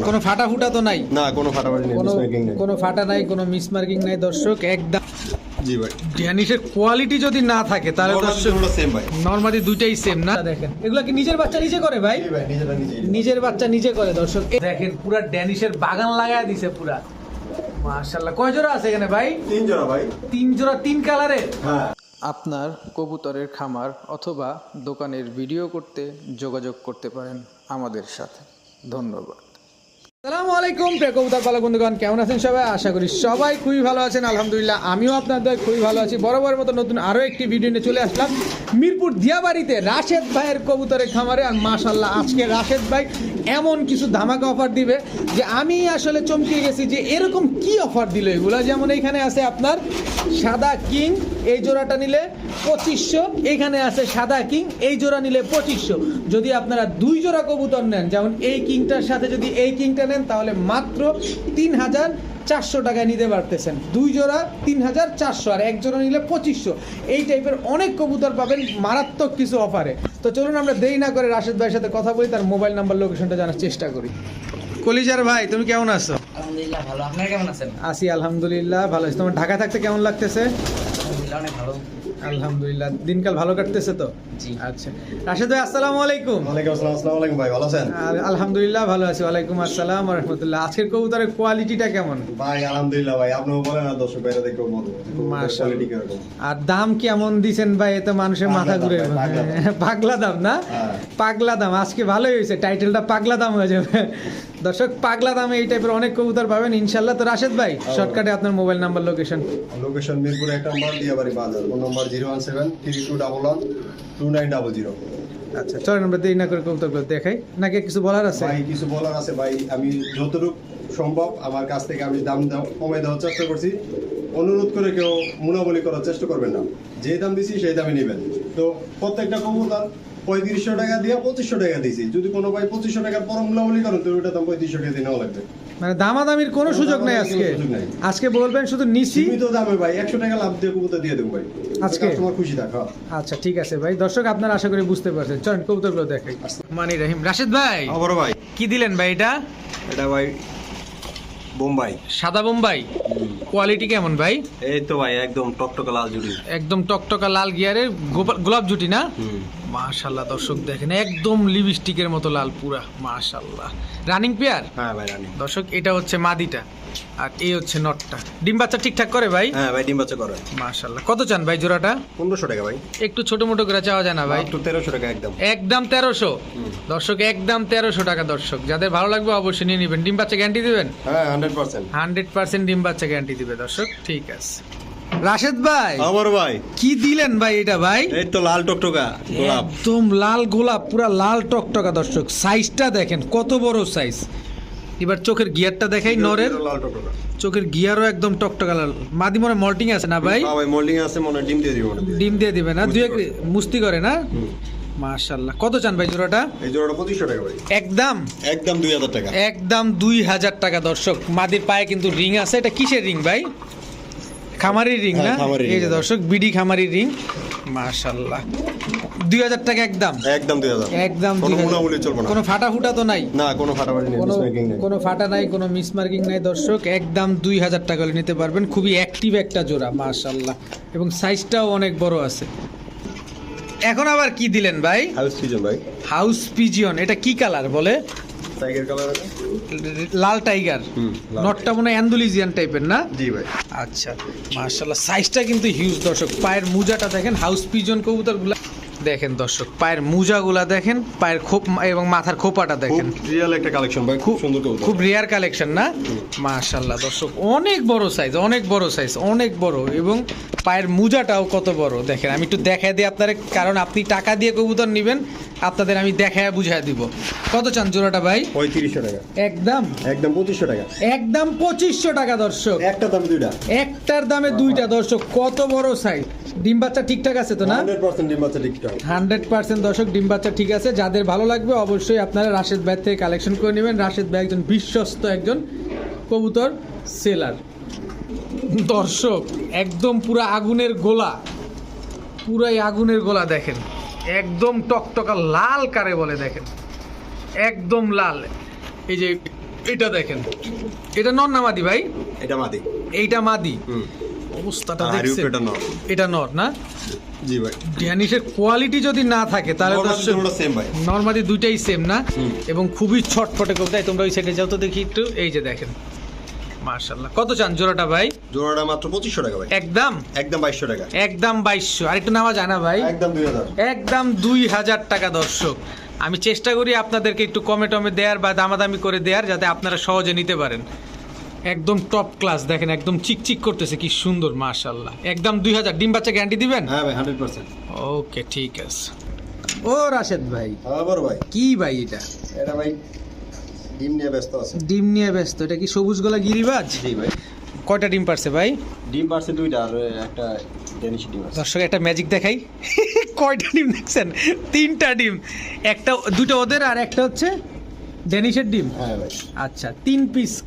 না। কোনো ফাটা ফুটা তো নাই। না কোনো ফাটাফাটি নেই নেই। কোনো ফাটা নাই কোনো মিসমার্কিং নাই দর্শক একদম জি ভাই। ড্যানিশের কোয়ালিটি যদি না থাকে তাহলে দর্শক সেম ভাই। নর্মালি দুইটাই সেম না? দেখেন। এগুলো কি নিজের বাচ্চা নিজে করে ভাই? জি ভাই নিজেরা নিজে নিজের বাচ্চা নিজে করে দর্শক। দেখেন পুরা ড্যানিশের বাগান লাগায় দিছে পুরা। মাশাআল্লাহ। কয় জোড়া আছে এখানে ভাই? তিন জোড়া ভাই। তিন জোড়া তিন কালারের হ্যাঁ। আপনার কবুতরের খামার অথবা দোকানের ভিডিও করতে যোগাযোগ করতে পারেন আমাদের সাথে। ধন্যবাদ। আসসালামু আলাইকুম, প্রিয় কবুতর পালক বন্ধুগণ, কেমন আছেন সবাই? আশা করি সবাই খুবই ভালো আছেন, আলহামদুলিল্লাহ। আমিও আপনাদের খুবই ভালো আছি। বরাবর মতো নতুন আরও একটি ভিডিও নিয়ে চলে আসলাম। মিরপুর দিয়াবাড়িতে রাশেদ ভাইয়ের কবুতরের খামারে, আর মাশাল্লাহ আজকে রাশেদ ভাই এমন কিছু ধামাকা অফার দিবে যে আমি আসলে চমকে গেছি যে এরকম কি অফার দিল এগুলো? যেমন এখানে আছে আপনার সাদা কিং, এই জোড়াটা নিলে পঁচিশশো। এখানে আছে সাদা কিং, এই জোড়া নিলে পঁচিশশো। যদি আপনারা দুই জোড়া কবুতর নেন, যেমন এই কিংটার সাথে যদি এই কিংটা নেন তাহলে মাত্র তিন হাজার চারশো টাকায় নিতে পারতেছেন। দুই জোড়া তিন হাজার চারশো আর এক জোড়া নিলে পঁচিশশো। এই টাইপের অনেক কবুতর পাবেন মারাত্মক কিছু অফারে তো চলুন আমরা দেরি না করে রাশেদ ভাইয়ের সাথে কথা বলি তার মোবাইল নাম্বার লোকেশনটা জানার চেষ্টা করি। কলিজার ভাই তুমি কেমন আছো? আলহামদুলিল্লাহ ভালো। আপনারা কেমন আছেন? আছি আলহামদুলিল্লাহ ভালো আছি। তোমার ঢাকা থাকতে কেমন লাগতেছে? অনেক ভালো। আলহামদুলিল্লাহ। দিনকাল ভালো কাটতেছে তো? জি। আচ্ছা। রাশেদ ভাই আসসালামু আলাইকুম। ওয়ালাইকুম আসসালাম আসসালামু আলাইকুম ভাই ভালো আছেন? আলহামদুলিল্লাহ ভালো আছি ওয়ালাইকুম আসসালাম রহমতুল্লাহ। আজকের কবুতরের কোয়ালিটিটা কেমন? ভাই আলহামদুলিল্লাহ ভাই আপনিও বলেন আর দর্শক ভাইরা দেখো মতো মাশাআল্লাহ। কোয়ালিটি কীরকম? আর দাম কেমন দিছেন ভাই? এতে মানুষের মাথা ঘুরে পাগলা দাম। না? হ্যাঁ। পাগলা দাম আজকে ভালোই হয়েছে। টাইটেলটা পাগলা দাম হয়ে যাবে। দর্শক পাগলা দামে এই টাইপের অনেক কবুতর পাবেন। ইনশাল্লাহ তো রাশেদ ভাই শর্টকাটে আপনার mobile number location location Mirpur এক নম্বর দিয়াবাড়ি বাজার। Phone number zero one seven three two double one two nine double zero. আচ্ছা চলেন আমরা দেরি না করে কবুতরগুলো দেখাই। নাকি কিছু বলার আছে? ভাই কিছু বলার আছে ভাই। আমি যতটুকু সম্ভব আমার কাছ থেকে আমি দাম দাম কমাই দেওয়ার চেষ্টা করছি। অনুরোধ করে কেউ মুনাবলি করার চেষ্টা করবেন না। যে দাম দিছি সেই দামে নেবেন। তো প্রত্যেকটা কবুতর পঁয়ত্রিশশো টাকা দিয়ে পঁচিশশো টাকা দিয়েছি। যদি কোনো ভাই পঁচিশশো টাকার পর মুনাবলি করেন তো ওইটা দাম পঁয়ত্রিশশো টাকা দিয়ে নেওয়া লাগবে। মানে দামাদামির কোনো সুযোগ নাই আজকে। আজকে বলবেন শুধু নিছি সীমিত দামে ভাই একশো টাকা লাভ দিয়ে কবুতর দিয়ে দেবো ভাই। আজকে? তোমার খুশি থাকা আচ্ছা ঠিক আছে ভাই। দর্শক আপনারা আশা করি বুঝতে পারছেন। চলেন কবুতরগুলো দেখাই। মানি রহিম। রাশেদ ভাই বড় ভাই। কি দিলেন ভাই এটা? এটা ভাই বোম্বাই। সাদা বোম্বাই? কোয়ালিটি কেমন ভাই? এই তো ভাই একদম টকটকা লাল জুটি। একদম টকটকা লাল গিয়ারের গোলাপ জুটি না? মাশাল্লাহ দর্শক দেখেন একদম লিপস্টিকের মতো লাল পুরা মাশাল্লাহ। রানিং পেয়ার হ্যাঁ ভাই রানিং দর্শক এটা হচ্ছে মাদিটা। আর এই হচ্ছে নটটা। ডিম বাচ্চা ঠিকঠাক করে ভাই? হ্যাঁ ভাই ডিম বাচ্চা করে। মাশাল্লাহ কত চান ভাই জোড়াটা? পনেরোশো টাকা ভাই। একটু ছোট মোটো করে চাওয়া যায় না ভাই? একটু তেরোশো টাকা একদম। একদম তেরোশো? দর্শক একদম তেরোশো টাকা দর্শক। যাদের ভালো লাগবে অবশ্যই নিয়ে নেবেন। ডিম বাচ্চা গ্যারান্টি দিবেন? হ্যাঁ হান্ড্রেড পার্সেন্ট হান্ড্রেড পার্সেন্ট ডিম বাচ্চা গ্যারান্টি দিবে দর্শক। ঠিক আছে। রাশেদ ভাই আমার ভাই। কি দিলেন ভাই এটা ভাই? এই তো লাল টকটকা গোলাপ। একদম লাল গোলাপ পুরা লাল টকটকা দর্শক। সাইজটা দেখেন কত বড় সাইজ এবার চোখের গিয়ারটা দেখাই নরের। চোখের গিয়ারও একদম টকটকা লাল। মাদি মনে মল্টিং আছে না ভাই? ভাই মল্টিং আছে মনে ডিম দিয়ে দিব ডিম দিয়ে দিবে না? দুই এক মুস্তি করে না? মাশাআল্লাহ। মাশাল্লাহ কত চান ভাই জোড়াটা? এই জোড়াটা 2500 টাকা ভাই। একদম? একদম দুই হাজার টাকা। একদম দুই হাজার টাকা দর্শক। মাদির পায়ে কিন্তু রিং আছে। এটা কিসের রিং ভাই? খামারির রিং না? হ্যাঁ, এই যে দর্শক বিডি খামারি রিং। মাশাল্লাহ দুই হাজার টাকা একদম? একদম দুই হাজার। একদম কোনো 2000 মুনাবলি চলবে না। কোনো ফাটা ফুটা তো নাই? না কোনো ফাটাফাটি নেই কোনো ফাটা নাই কোনো মিসমার্কিং নাই দর্শক। একদম দুই হাজার টাকা হলে নিতে পারবেন। খুবই অ্যাক্টিভ একটা জোড়া মাশাল্লাহ এবং সাইজটাও অনেক বড় আছে। এখন আবার কি দিলেন ভাই? হাউস সিজন ভাই। হাউস পিজিয়ন এটা কি কালার বলে? টাইগার কালার লাল টাইগার নটটা মনে হয় অ্যান্ডুলিজিয়ান টাইপের না? জি ভাই। আচ্ছা মার্শাল্লাহ সাইজটা কিন্তু হিউজ দর্শক। পায়ের মুজাটা দেখেন হাউস পিজন কবুতরগুলা দেখেন দর্শক পায়ের মুজাগুলা দেখেন পায়ের খোপ এবং মাথার খোপাটা দেখেন। রিয়েল একটা কালেকশন ভাই খুব সুন্দর খুব রেয়ার কালেকশন না? মাশাল্লাহ দর্শক অনেক বড় সাইজ অনেক বড় সাইজ অনেক বড় এবং পায়ের মুজাটাও কত বড়। দেখেন আমি একটু দেখায় দিই আপনার কারণ আপনি টাকা দিয়ে কবুতর নেবেন আপনাদের আমি দেখায় বুঝায় দিব। কত চান জোড়াটা ভাই? পঁয়ত্রিশশো টাকা। একদম? একদম পঁচিশশো টাকা। একদম পঁচিশশো টাকা দর্শক। একটা দাম দুইটা। একটার দামে দুইটা দর্শক কত বড় সাইজ ডিম বাচ্চা ঠিকঠাক আছে তো না? হান্ড্রেড পার্সেন্ট ডিম বাচ্চা ঠিকঠাক। হান্ড্রেড পার্সেন্ট দর্শক ডিম বাচ্চা ঠিক আছে। যাদের ভালো লাগবে অবশ্যই আপনারা রাশেদ ভাই থেকে কালেকশন করে নেবেন। রাশেদ ভাই একজন বিশ্বস্ত একজন কবুতর সেলার। দর্শক একদম পুরা আগুনের গোলা। পুরাই আগুনের গোলা দেখেন। একদম টকটকা লাল কারে বলে দেখেন। একদম লাল। এই যে এটা দেখেন। এটা নর না মাদি ভাই? এটা মাদি। এইটা মাদি। হুম। অবস্থাটা দেখছেন? এটা নর এটা নর না? জি ভাই। ড্যানিশের কোয়ালিটি যদি না থাকে তাহলে দর্শক সেম ভাই। নর্মালি দুইটাই সেম না? এবং খুবই ছটফটে করতে তোমরা ওই সাইডে যাও তো দেখি একটু। এই যে দেখেন। কত চান জোড়াটা ভাই? জোড়াটা মাত্র পঁচিশশো টাকা ভাই। একদম? একদম বাইশশো টাকা। একদম বাইশশো। আর একটু নেওয়া যায় না ভাই। একদম দুই হাজার। একদম দুই হাজার টাকা দর্শক। আমি চেষ্টা করি আপনাদেরকে একটু কমে টমে দেওয়ার বা দামাদামি করে দেওয়ার যাতে আপনারা সহজে নিতে পারেন। একদম টপ ক্লাস দেখেন একদম চিকচিক করতেছে কি সুন্দর মাশাল্লাহ একদম দুই হাজার ডিম বাচ্চা গ্যারান্টি দিবেন? হ্যাঁ ভাই হান্ড্রেড পার্সেন্ট ওকে ঠিক আছে। ও রাশেদ ভাই। বড় ভাই। কি ভাই এটা? এটা ভাই ডিম নিয়ে ব্যস্ত আছে। ডিম নিয়ে ব্যস্ত এটা কি সবুজ গলা গিরিবাজ? জি ভাই। কয়টা ডিম পারছে ভাই? ডিম পারছে দুইটা আর একটা ডেনিশ ডিম আছে। দর্শক একটা ম্যাজিক দেখাই। কয়টা ডিম দেখছেন? তিনটা ডিম। একটা দুটো ওদের আর একটা হচ্ছে ডেনিশের ডিম? হ্যাঁ ভাই। আচ্ছা তিন পিস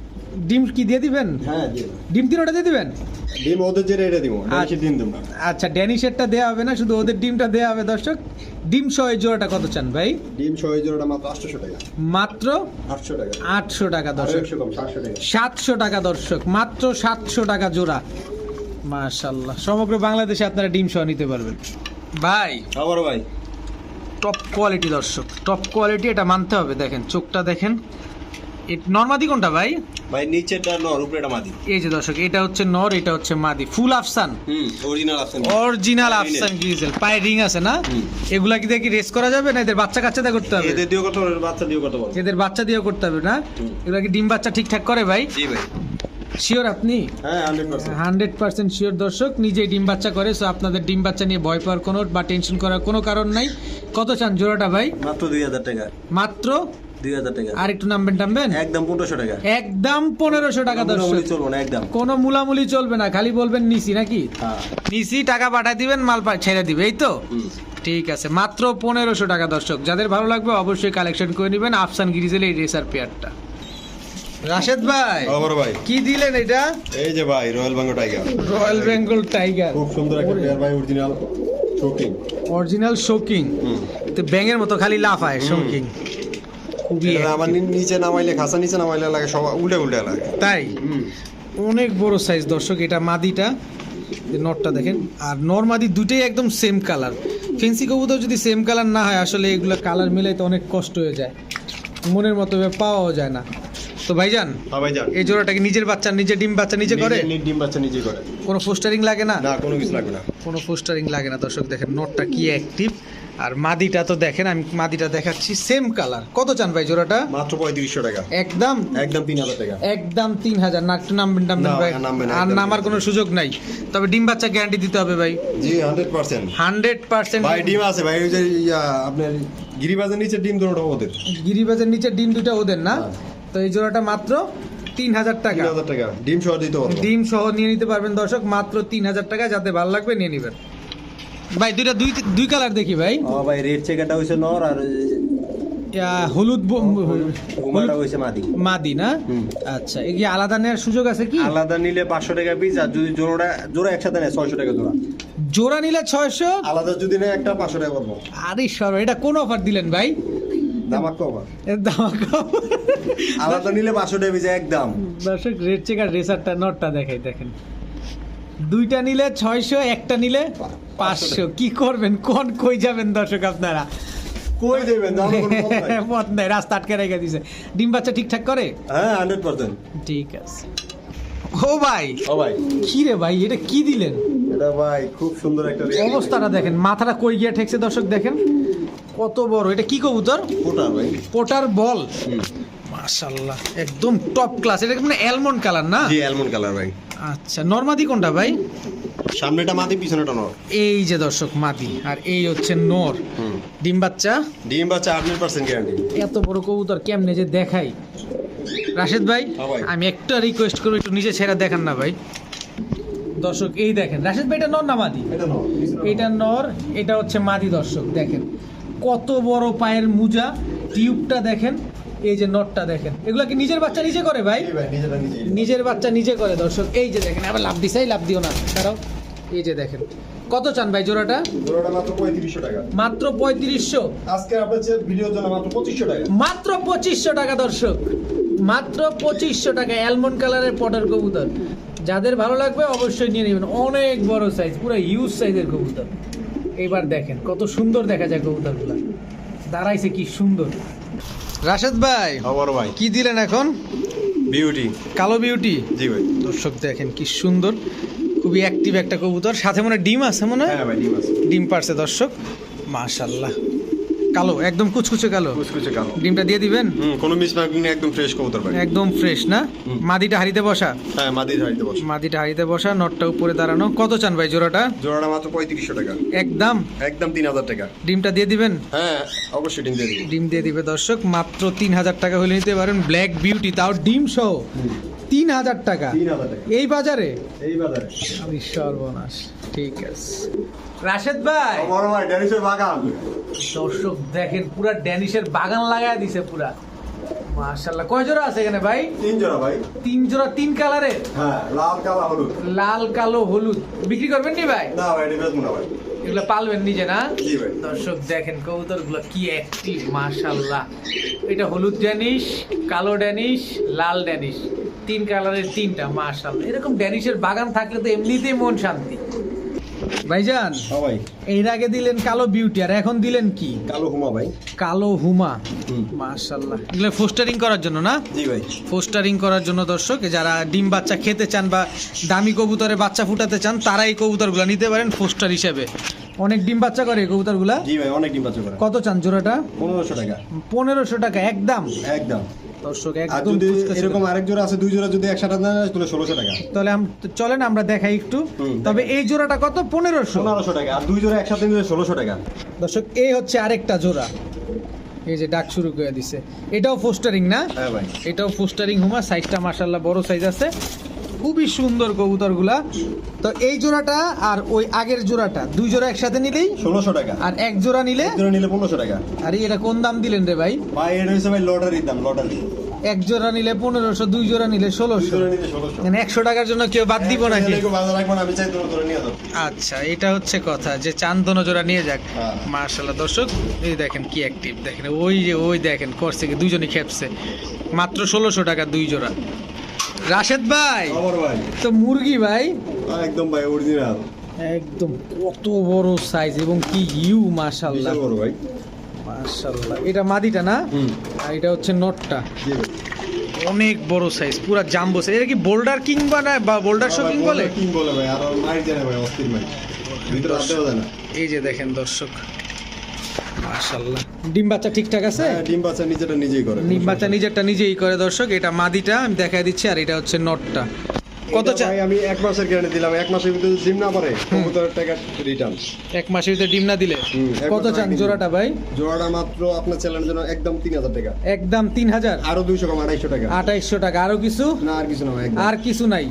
ডিম কি দিয়ে দিবেন? হ্যাঁ। ডিম তিনোটা দিয়ে দিবেন? ডিম ওদের যে রেটে দিব ডেনিশের ডিম দেবো আচ্ছা ড্যানিশেরটা দেওয়া হবে না শুধু ওদের ডিমটা দেওয়া হবে দর্শক। ডিম সহ জোড়াটা কত চান ভাই? ডিম সহ জোড়াটা মাত্র আটশো টাকা। মাত্র আটশো টাকা। আটশো টাকা দর্শক। একশো কম সাতশো টাকা। সাতশো টাকা দর্শক। মাত্র সাতশো টাকা জোড়া। মাশাল্লাহ সমগ্র বাংলাদেশে আপনারা ডিম সহ নিতে পারবেন। ভাই আবার ভাই। টপ কোয়ালিটি দর্শক। টপ কোয়ালিটি এটা মানতে হবে দেখেন চোখটা দেখেন। নর্মাদি কোনটা ভাই? ভাই নিচেটা নর উপরেটা মাদি। এই যে দর্শক এটা হচ্ছে নর এটা হচ্ছে মাদি। ফুল আফসান হুম অরিজিনাল আছে অরিজিনাল আফসান গ্রিজেল পায়ে রিং আছে না? এগুলা কি দিয়ে কি রেস করা যাবে না এদের বাচ্চা কাচ্চাতে করতে হবে? এদের দিয়েও কত বাচ্চা দিয়েও কত বল এদের বাচ্চা দিয়েও করতে হবে না? এগুলা কি ডিম বাচ্চা ঠিকঠাক করে ভাই? জি ভাই। শিওর আপনি? হান্ড্রেড পার্সেন্ট শিওর দর্শক নিজেই ডিম বাচ্চা করে সো আপনাদের ডিম বাচ্চা নিয়ে ভয় পাওয়ার কোনো বা টেনশন করার কোনো কারণ নাই। কত চান জোড়াটা ভাই? মাত্র দুই হাজার টাকা। মাত্র দুই হাজার টাকা। আর একটু নামবেন? টামবেন একদম পনেরোশো টাকা। একদম পনেরোশো টাকা দর্শক। মোটামুটি না একদম। কোনো মুলামুলি চলবে না খালি বলবেন নিসি নাকি? হ্যাঁ। টাকা পাঠায় দিবেন মাল পা- ছেড়ে দিবে এই তো? ঠিক আছে মাত্র পনেরোশো টাকা দর্শক। যাদের ভালো লাগবে অবশ্যই কালেকশন করে নেবেন আফসান গিরিজেল এই রেসার পেয়ারটা রাশেদ ভাই আবার ভাই। কি দিলেন এটা? এই যে ভাই royal Bengal tiger royal Bengal tiger খুব সুন্দর একটা পেয়ার ভাই অরিজিনাল শোকিং অরিজিনাল শোকিং তো ব্যাঙের মতো খালি লাফায় শোকিং খুবই আমার নিচে নামাইলে খাসা নিচে নামাইলে লাগে সব উল্টে উল্টে লাগে। তাই? অনেক বড় সাইজ দর্শক এটা মাদিটা নটটা দেখেন। আর নর মাদি দুটোই একদম সেম কালার ফেন্সি কবুতর যদি সেম কালার না হয় আসলে এগুলো কালার মিলাইতে অনেক কষ্ট হয়ে যায়। মনের মতো পাওয়াও যায় না। তো ভাইজান হ্যাঁ ভাই যান এই জোড়াটাকে নিজের বাচ্চা নিজে ডিম বাচ্চা নিজে করে? ডিম বাচ্চা নিজে করে। কোনো পোস্টারিং লাগে না? না কোনো কিছু লাগবে না। কোনো পোস্টারিং লাগে না দর্শক দেখেন নটটা কি অ্যাক্টিভ আর মাদিটা তো দেখেন আমি মাদিটা দেখাচ্ছি সেম কালার কত চান ভাই জোড়াটা? মাত্র পঁয়ত্রিশশো টাকা। একদম? একদম তিন হাজার টাকা। একদম তিন হাজার না একটু নামবেন টামবেন ভাই। আর নামার কোনো সুযোগ নাই। তবে ডিম বাচ্চা গ্যারান্টি দিতে হবে ভাই। জি হান্ড্রেড পার্সেন্ট হান্ড্রেড পার্সেন্ট ভাই ডিম আছে ভাই ওই যে আপনার গিরিবাজের নিচে ডিম দুটো ওদের। গিরিবাজের নিচে ডিম দুটা ওদের না? হ্যাঁ। তো এই জোড়াটা মাত্র তিন হাজার তিন টাকা। হাজার টাকা। ডিম সহ দিতে পারব। ডিম সহ নিয়ে নিতে পারবেন দর্শক মাত্র তিন হাজার টাকা। যাতে ভালো লাগবে নিয়ে নেবেন। ভাই দুইটা দুই দুই কালার দেখি ভাই। ও ভাই রেড চেকারটা হইছে নর আর ইয়া, হলুদ মাদি। মাদি না? আচ্ছা এই আলাদা নেওয়ার সুযোগ আছে কি? আলাদা নিলে পাঁচশো টাকা পিস আর যদি জোড়া জোড়া একসাথে নেয় ছয়শো টাকা জোড়া। জোড়া নিলে ছয়শো? আলাদা যদি নেয় একটা পাঁচশো টাকা পড়ব আরে সর এটা কোন অফার দিলেন ভাই? দামাক এর। আলাদা নিলে টাকা একদম। দর্শক রেড চেকার রেসারটা নটটা দেখাই দেখেন। দুইটা নিলে ছয়শো একটা নিলে পাঁচশো। কি করবেন? কোন কই যাবেন দর্শক আপনারা? কই দেবেন পথ নাই। নাই রাস্তা আটকে রেখে দিছে। ডিম বাচ্চা ঠিকঠাক করে? হ্যাঁ হান্ড্রেড পার্সেন্ট ঠিক আছে। ও ভাই! ও ভাই। কি রে ভাই এটা কি দিলেন? এটা ভাই খুব সুন্দর একটা অবস্থাটা দেখেন মাথাটা কই গিয়া ঠেকছে দর্শক দেখেন। কত বড়। এটা কি কবুতর? ফোটা ভাই। পোটার বল। মাশাল্লাহ একদম টপ ক্লাস এটা মানে অ্যালমন্ড কালার না? জি অ্যালমন্ড কালার ভাই। আচ্ছা নর্মাদি কোনটা ভাই? সামনেটা মাদি পিছনেটা নর। এই যে দর্শক মাদি। আর এই হচ্ছে নর। ডিম বাচ্চা? ডিম বাচ্চা হান্ড্রেড পার্সেন্ট গ্যারান্টি এত বড় কবুতর কেমনে যে দেখাই। রাশেদ ভাই হ্যাঁ আমি একটা রিকোয়েস্ট করব একটু নিচে ছেড়ে দেখান না ভাই। দর্শক এই দেখেন। রাশেদ ভাই এটা নর না মাদি? এটা নর। এটা নর এটা হচ্ছে মাদি দর্শক দেখেন। কত বড় পায়ের মুজা টিউবটা দেখেন এই যে নটটা দেখেন। এগুলা কি নিজের বাচ্চা নিজে করে ভাই? নিজের বাচ্চা নিজে করে। দর্শক। এই যে দেখেন আবার লাভ দিছাই লাভ দিও না। দাঁড়াও এই যে দেখেন। কত চান ভাই জোড়াটা? জোড়াটা মাত্র পঁয়ত্রিশশো টাকা। মাত্র পঁয়ত্রিশশো? আজকে আপনার ভিডিওর জন্য মাত্র পঁচিশশো টাকা। মাত্র পঁচিশশো টাকা দর্শক। মাত্র পঁচিশশো টাকা অ্যালমন্ড কালারের পটার কবুতর। যাদের ভালো লাগবে অবশ্যই নিয়ে নেবেন। অনেক বড় সাইজ পুরো হিউজ সাইজের কবুতর। এবার দেখেন কত সুন্দর দেখা যায় কবুতরগুলো। দাঁড়াইছে কি সুন্দর। রাশেদ ভাই খবর ভাই। কি দিলেন এখন? বিউটি। কালো বিউটি? জি ভাই। দর্শক দেখেন কি সুন্দর খুবই অ্যাক্টিভ একটা কবুতর। সাথে মনে হয় ডিম আছে মনে হয়? হ্যাঁ ডিম আছে। ডিম পারছে দর্শক। মাশাল্লাহ কালো একদম কুচকুচে কালো। কুচকুচে কালো। ডিমটা দিয়ে দিবেন? হুম কোনো মিসমার্কিং নেই একদম ফ্রেশ কবুতর ভাই। একদম ফ্রেশ না? মাদিটা হাড়িতে বসা? হ্যাঁ মাদির হাড়িতে বসে। মাদিটা হাড়িতে বসা নটটা উপরে দাঁড়ানো। কত চান ভাই জোড়াটা? জোড়াটা মাত্র পঁয়ত্রিশশো টাকা। একদম? একদম তিন হাজার টাকা। ডিমটা দিয়ে দিবেন? হ্যাঁ অবশ্যই ডিম দিয়ে দিবি। ডিম দিয়ে দিবে দর্শক মাত্র তিন হাজার টাকা হলে নিতে পারেন ব্ল্যাক বিউটি তাও ডিম সহ। তিন হাজার টাকা। এই বাজারে? এই বাজারে। আমি সর্বনাশ। ঠিক আছে। রাশেদ ভাই। বড় ভাই ড্যানিশের বাগান। দর্শক দেখেন পুরা ড্যানিশের বাগান লাগায় দিছে পুরা। মাশাল্লাহ কয় জোড়া আছে এখানে ভাই? তিন জোড়া ভাই। তিন জোড়া তিন কালারের? হ্যাঁ লাল কালা হলুদ। লাল কালো হলুদ। বিক্রি করবেন নি ভাই? না ভাই এটা বেচবো না ভাই। এগুলো পালবেন নিজে না? জি ভাই। দর্শক দেখেন কবুতরগুলো কি অ্যাক্টিভ মাশাল্লাহ এটা হলুদ ড্যানিশ কালো ড্যানিশ লাল ড্যানিশ। তিন কালারের তিনটা মাশাল্লাহ এরকম ড্যানিশের বাগান থাকলে তো এমনিতেই মন শান্তি। ভাইজান হ্যাঁ ভাই। এর আগে দিলেন কালো বিউটি আর এখন দিলেন কি? কালো হুমা ভাই। কালো হুমা। মাশাল্লাহ এগুলো ফোস্টারিং করার জন্য না? জি ভাই। ফোস্টারিং করার জন্য দর্শক যারা ডিম বাচ্চা খেতে চান বা দামি কবুতরে বাচ্চা ফুটাতে চান তারা এই কবুতরগুলো নিতে পারেন ফোস্টার হিসেবে। অনেক ডিম বাচ্চা করে এই কবুতরগুলা? জি ভাই অনেক ডিম পাচ্ছে করে। কত চান জোড়াটা? পনেরোশো টাকা। পনেরোশো টাকা একদম? একদম। দর্শক একদম এরকম আরেক জোড়া আছে দুই জোড়া যদি একসাথে নেন তাহলে ষোলোশো টাকা। তাহলে চলেন আমরা দেখাই একটু। তবে এই জোড়াটা কত? পনেরোশো। পনেরোশো টাকা আর দুই জোড়া একসাথে নিলে ষোলোশো টাকা। দর্শক এই হচ্ছে আরেকটা জোড়া। এই যে ডাক শুরু করে দিছে। এটাও ফোস্টারিং না? হ্যাঁ ভাই। এটাও পোস্টারিং হুমা সাইজটা মার্শাল্লাহ বড় সাইজ আছে। খুবই সুন্দর কবুতরগুলা। তো এই জোড়াটা আর ওই আগের জোড়াটা দুই জোড়া একসাথে নিলেই? ষোলোশো টাকা। আর এক জোড়া নিলে? জোড়া নিলে পনেরোশো টাকা। আরে এটা কোন দাম দিলেন রে ভাই? ভাই এটা হচ্ছে ভাই লটারির দাম লটারি। এক জোড়া নিলে পনেরোশো দুই জোড়া নিলে ষোলোশো। মানে একশো টাকার জন্য কেউ বাদ দিব নাকি? আচ্ছা এটা হচ্ছে কথা যে চান দোনো জোড়া নিয়ে যাক। হ্যাঁ। মার্শাল্লাহ দর্শক এই দেখেন কি অ্যাক্টিভ দেখেন ওই যে ওই দেখেন করছে কি দুজনই খেপছে। মাত্র ষোলোশো টাকা দুই জোড়া। রাশেদ ভাই। আমার ভাই? তো মুরগি ভাই? একদম ভাই অরিজিনাল একদম কত বড় সাইজ এবং কি ইউ মাশাল্লাহ বিশাল বড় ভাই। মাশাল্লাহ এটা মাদিটা না? আর এটা হচ্ছে নটটা। অনেক বড় সাইজ পুরো জাম্বো সাইজ এটা কি বোল্ডার কিং বা না বা বোল্ডার শো কিং বলে? কিং বলে ভাই আর মাইর জানে ভাই অস্থির মাইর। ভিতরে আসতেও দেয় না। এই যে দেখেন দর্শক মাশাল্লাহ ডিম বাচ্চা ঠিকঠাক আছে? হ্যাঁ, ডিম বাচ্চা নিজেটা নিজেই করে। ডিম বাচ্চা নিজেরটা নিজেই করে দর্শক। এটা মাদিটা আমি দেখাই দিচ্ছি আর এটা হচ্ছে নটটা। কত এটা চা ভাই আমি এক মাসের গ্যারান্টি দিলাম এক মাসের ভিতরে ডিম না পারে কবুতরের টাকা রিটার্ন এক মাসের ভিতরে ডিম না দিলে? কত চান জোড়াটা ভাই? জোড়াটা মাত্র আপনার চ্যানেলের জন্য একদম তিন হাজার টাকা। একদম তিন হাজার? আরও দুইশো কম আড়াইশো টাকা। আঠাইশশো টাকা আরও কিছু? না আর কিছু না আর কিছু নাই।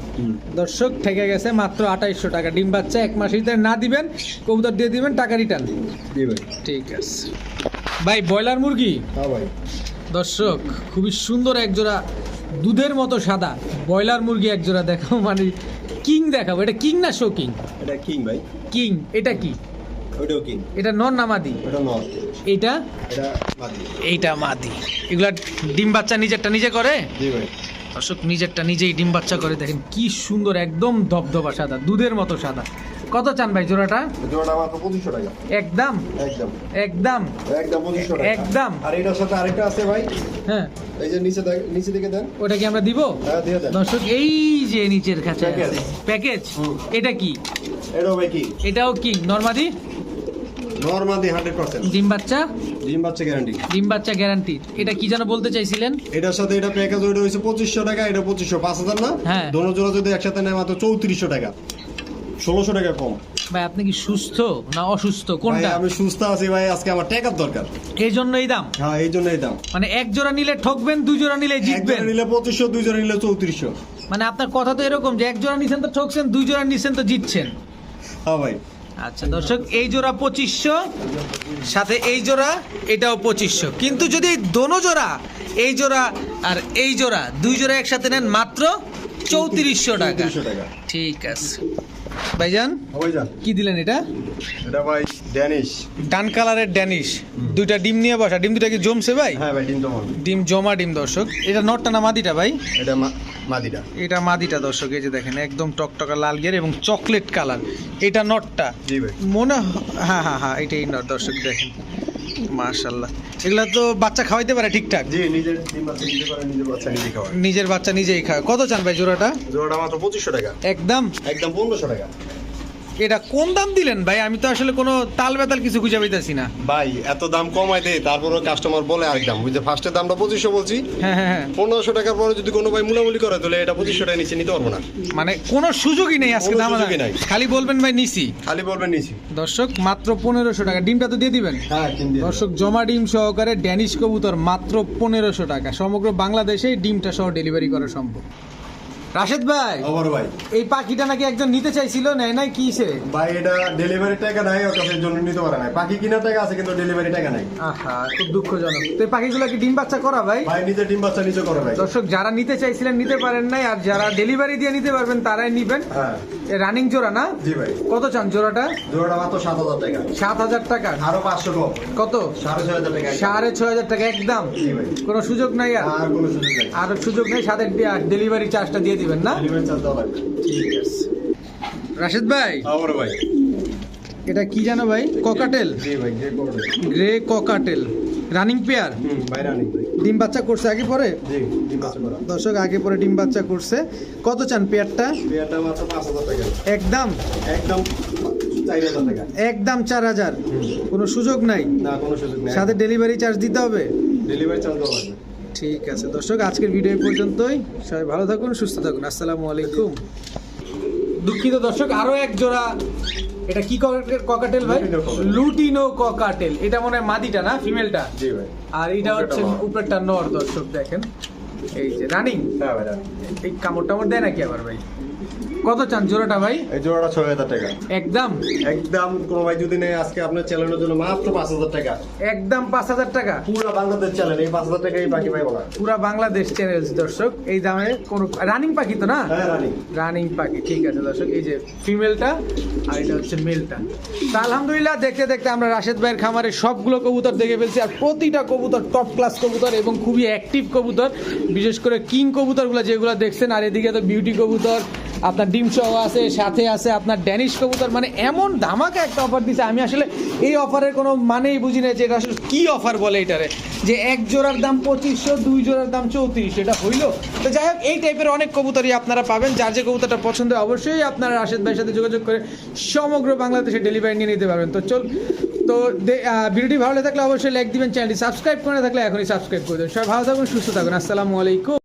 দর্শক ঠেকে গেছে মাত্র আঠাইশশো টাকা। ডিম বাচ্চা এক মাসের ভিতরে না দিবেন কবুতর দিয়ে দিবেন টাকা রিটার্ন ভাই। ঠিক আছে। ভাই ব্রয়লার মুরগি? হ্যাঁ ভাই। দর্শক খুবই সুন্দর এক জোড়া দুধের মতো সাদা। ব্রয়লার মুরগি এক জোড়া দেখাও মানে কিং দেখাবো। এটা কিং না শো কিং? এটা কিং ভাই। কিং এটা কি? ওইটাও কিং। এটা নন নামাদি ওটা নর। এইটা? এটা মাদি। এইটা মাদি। এগুলা ডিম বাচ্চা নিজেরটা নিজে করে? জি ভাই। দর্শক নিজেরটা নিজেই ডিম বাচ্চা করে দেখেন কি সুন্দর একদম ধবধবা সাদা দুধের মতো সাদা। কত চান ভাই জোড়াটা? জোড়াটা মাত্র পঁচিশশো টাকা। একদম? একদম। একদম? একদম পঁচিশশো টাকা। একদম। আর এটার সাথে আরেকটা আছে ভাই। হ্যাঁ। এই যে নিচে নিচে দিকে দেন। ওটা কি আমরা দিব? হ্যাঁ দিয়ে দেন। দর্শক এই যে নিচের কাছে আছে। প্যাকেজ এটা কি? এটাও ভাই কি? এটাও কি? নর্মাদি? নর্মাদি হান্ড্রেড পার্সেন্ট। ডিম বাচ্চা? ডিম বাচ্চা গ্যারান্টি ডিম বাচ্চা গ্যারান্টি এটা কি যেন বলতে চাইছিলেন? এটার সাথে এটা প্যাকেজ ওইটা হচ্ছে পঁচিশশো টাকা এটা পঁচিশশো। পাঁচ হাজার না? হ্যাঁ। দোনো জোড়া যদি একসাথে নেয় মাত্র চৌত্রিশশো টাকা। ষোলোশো টাকা কম। ভাই আপনি কি সুস্থ না অসুস্থ? কোনটা? আমি সুস্থ আছি ভাই আজকে আমার টাকার দরকার। এই জন্য এই দাম? হ্যাঁ এই জন্যই দাম। মানে এক জোড়া নিলে ঠকবেন দুই জোড়া নিলে জিতবেন? নিলে পঁচিশশো দুই জোড়া নিলে চৌত্রিশশো। মানে আপনার কথা তো এরকম যে এক জোড়া নিছেন তো ঠকছেন দুই জোড়া নিছেন তো জিতছেন। হ্যাঁ ভাই। আচ্ছা দর্শক এই জোড়া পঁচিশশো সাথে এই জোড়া এটাও পঁচিশশো। কিন্তু যদি দোনো জোড়া এই জোড়া আর এই জোড়া দুই জোড়া একসাথে নেন মাত্র চৌত্রিশশো টাকা। ঠিক আছে। ভাইজান? ভাই যান কি দিলেন এটা? এটা ভাই ড্যানিশ। ডান কালারের ড্যানিশ। দুইটা ডিম নিয়ে বসা। ডিম দুটা কি জমছে ভাই? হ্যাঁ ভাই ডিম টমন ডিম জমা ডিম দর্শক। এটা নটটা না মাদিটা ভাই? এটা মাদিটা। এটা মাদিটা দর্শক। এই যে দেখেন একদম টকটকা লাল গিয়ার এবং চকলেট কালার। এটা নটটা। জি ভাই। মনে হ্যাঁ হ্যাঁ হ্যাঁ এটাই নট দর্শক দেখেন। মাশাল্লাহ এগুলা তো বাচ্চা খাওয়াইতে পারে ঠিকঠাক? জি নিজের বাচ্চা নিজে করে নিজের বাচ্চা নিজে খাওয়ায়। নিজের বাচ্চা নিজেই খায় কত চান ভাই জোড়াটা? জোড়াটা মাত্র পঁচিশশো টাকা। একদম? একদম পনেরোশো টাকা। এটা কোন দাম দিলেন ভাই? আমি তো আসলে কোনো তাল বেতাল কিছু খুঁজে পাইতেছি না। ভাই এত দাম কমাই দেয় তারপরে কাস্টমার বলে আরেক দাম। বুঝতে ফার্স্টের দামটা পঁচিশশো বলছি। হ্যাঁ হ্যাঁ হ্যাঁ। পনেরোশো টাকার পরে যদি কোনো ভাই মুলামুলি করে তাহলে এটা পঁচিশশো টাকা নিচে নিতে পারব না। মানে কোনো সুযোগই নেই আজকে কোনো দাম সুযোগই নাই। খালি বলবেন ভাই নিছি। খালি বলবেন নিচে দর্শক মাত্র পনেরোশো টাকা। ডিমটা তো দিয়ে দিবেন? হ্যাঁ কিনতে দর্শক জমা ডিম সহকারে ড্যানিশ কবুতর মাত্র পনেরোশো টাকা। সমগ্র বাংলাদেশেই ডিমটা সহ ডেলিভারি করা সম্ভব। রাশেদ ভাই ভাই। এই পাখিটা নাকি একজন নিতে চাইছিল নেয় নাই কিসে ভাই এটা ডেলিভারি টাকা নাই ওর কাছে জন্য নিতে পারে না পাখি কেনার টাকা আছে কিন্তু ডেলিভারি টাকা নাই। আহা খুব দুঃখজনক। তো এই পাখিগুলো কি ডিম বাচ্চা করা ভাই? ভাই নিজে ডিম বাচ্চা নিজে করে ভাই। দর্শক যারা নিতে চাইছিলেন নিতে পারেন নাই আর যারা ডেলিভারি দিয়ে নিতে পারবেন তারাই নিবেন। হ্যাঁ। রানিং জোড়া না? জি ভাই। কত চান জোড়াটা? জোড়াটা মাত্র সাত হাজার টাকা। সাত হাজার টাকা। আরও পাঁচশো কম। কত? সাড়ে ছয় হাজার টাকা। সাড়ে ছয় হাজার টাকা একদম। জি ভাই। কোনো সুযোগ নাই আর? আর কোনো সুযোগ নাই। আর সুযোগ নেই সাথে ডেলিভারি চার্জটা দিয়ে দিবেন না? ঠিক আছে রাশেদ ভাই। ভাই এটা কি জানো ভাই? Cockatiel grey cockatiel running pair ডিম বাচ্চা করছে আগে পরে? দর্শক আগে পরে ডিম বাচ্চা করছে। কত চান পেয়ারটা? একদম? একদম একদম চার হাজার। কোনো সুযোগ নাই? সাথে ডেলিভারি চার্জ দিতে হবে? ডেলিভারি চার্জ ঠিক আছে। দর্শক আজকের ভিডিও পর্যন্তই। সবাই ভালো থাকুন সুস্থ থাকুন। আসসালামু আলাইকুম। দুঃখিত দর্শক আরও এক জোড়া এটা কি ককাটেল ভাই? Lutino cockatiel. ককাটেল এটা মনে হয় মাদিটা না ফিমেলটা জি ভাই। আর এটা হচ্ছে উপরেরটা নর। দর্শক দেখেন। এই যে রানিং? হ্যাঁ ভাই এই কামড় টামড় দেয় নাকি আবার ভাই? কত চান জোড়াটা ভাই? এই জোড়াটা ছয় হাজার টাকা। একদম? একদম কোনো ভাই যদি নেই আজকে আপনার চ্যানেলের জন্য মাত্র পাঁচ হাজার টাকা। একদম পাঁচ হাজার টাকা। পুরো বাংলাদেশ চ্যানেল এই পাঁচ হাজার টাকা এই পাখি পাইবো না পুরা বাংলাদেশ চ্যানেল দর্শক এই দামে কোনো রানিং পাখি তো না? হ্যাঁ রানি রানিং পাখি ঠিক আছে দর্শক এই যে ফিমেলটা আর এটা হচ্ছে মেলটা তা আলহামদুলিল্লাহ দেখতে দেখতে আমরা রাশেদ ভাইয়ের খামারে সবগুলো কবুতর দেখে ফেলছি আর প্রতিটা কবুতর টপ ক্লাস কবুতর এবং খুবই অ্যাক্টিভ কবুতর। বিশেষ করে কিং কবুতরগুলো যেগুলো দেখছেন আর এদিকে তো বিউটি কবুতর আপনার ডিম সহ আছে, সাথে আছে আপনার ড্যানিশ কবুতর। মানে এমন ধামাকা একটা অফার দিছে। আমি আসলে এই অফারের কোনো মানেই বুঝি না যে এটা আসলে কি অফার বলে এটারে। যে এক জোড়ার দাম পঁচিশশো, দুই জোড়ার দাম চৌত্রিশ, এটা হইল। তো যাই হোক, এই টাইপের অনেক কবুতরই আপনারা পাবেন। যার যে কবুতরটা পছন্দ অবশ্যই আপনারা রাশেদ ভাইয়ের সাথে যোগাযোগ করে সমগ্র বাংলাদেশে ডেলিভারি নিয়ে নিতে পারবেন। তো চল, তো ভিডিওটি ভালো লাগলে অবশ্যই লাইক দিবেন চ্যানেলটি সাবস্ক্রাইব করে থাকলে এখনই সাবস্ক্রাইব করে দেবেন। সবাই ভালো থাকুন, সুস্থ থাকুন। আসসালামু আলাইকুম।